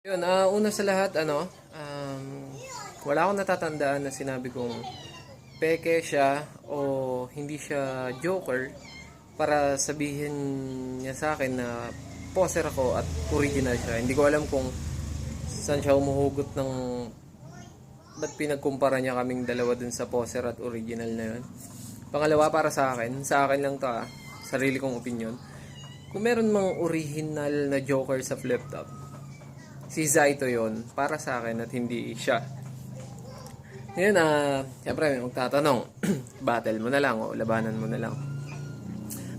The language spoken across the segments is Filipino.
Yun, ah, una sa lahat, ano, um, wala akong natatandaan na sinabi kong peke siya o hindi siya joker para sabihin niya sa akin na poser ako at original siya. Hindi ko alam kung saan siya umuhugot ng ba't pinagkumpara niya kaming dalawa dun sa poser at original na yun. Pangalawa para sa akin, sa akin lang to ah, sarili kong opinion. Kung meron mang original na joker sa flip top, si Zaito yon para sa akin at hindi siya. Ngayon, ah, siyempre magtatanong, battle mo na lang o labanan mo na lang.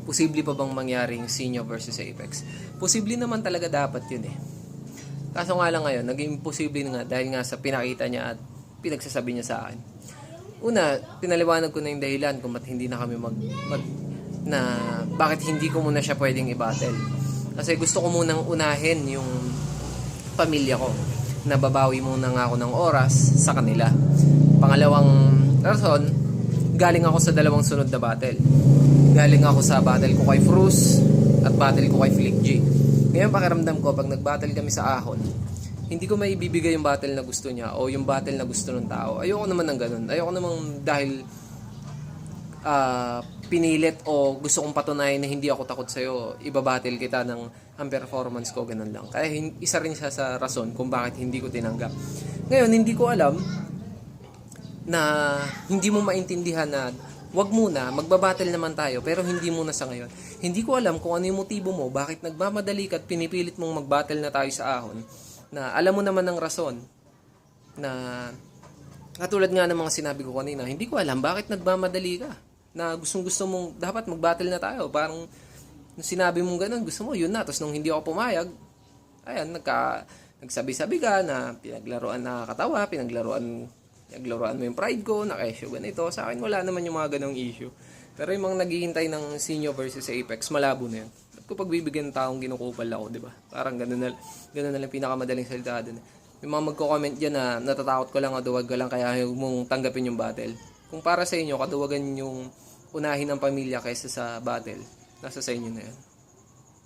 Posible pa bang mangyaring Sinyo versus Apex? Posible naman talaga dapat yun eh. Kaso nga lang ngayon, naging imposible nga dahil nga sa pinakita niya at pinagsasabi niya sa akin. Una, pinaliwanag ko na yung dahilan kung ba't hindi na kami mag, mag na bakit hindi ko muna siya pwedeng i-battle. Kasi gusto ko munang unahin yung pamilya ko. Nababawi muna nga ako ng oras sa kanila. Pangalawang rason, galing ako sa dalawang sunod na battle. Galing ako sa battle ko kay Frus at battle ko kay Flick G. Ngayon pakiramdam ko, pag nag-battle kami sa Ahon, hindi ko maibibigay yung battle na gusto niya o yung battle na gusto ng tao. Ayoko naman ng ganun. Ayoko naman dahil ah, pinilit o gusto kong patunayan na hindi ako takot sa'yo, ibabattle kita ng ang performance ko, ganun lang. Kaya isa rin siya sa rason kung bakit hindi ko tinanggap. Ngayon, hindi ko alam na hindi mo maintindihan na wag muna, magbabattle naman tayo, pero hindi muna sa ngayon. Hindi ko alam kung ano yung motibo mo, bakit nagmamadali ka at pinipilit mong magbattle na tayo sa ahon, na alam mo naman ng rason, na katulad nga ng mga sinabi ko kanina, hindi ko alam bakit nagmamadali ka, na gustong gusto mong, dapat magbattle na tayo, parang nung sinabi mong ganun, gusto mo, yun na, tapos nung hindi ako pumayag, ayan, nagka, nagsabi-sabi ka na pinaglaruan na katawa, pinaglaruan Naglaruan mo yung pride ko, naka-issue ganito. Sa akin, wala naman yung mga ganong issue. Pero yung mga naghihintay ng Sinyo versus Apex, malabo na yun. Ba't ko pagbibigyan ng taong kinukupal ako, di ba? Parang ganun na, ganun na lang pinakamadaling salita doon. Yung mga magko-comment dyan na natatakot ko lang o duwag ko lang kaya mong tanggapin yung battle. Kung para sa inyo, kaduwagan yung unahin ng pamilya kaysa sa battle, nasa sa inyo na yun.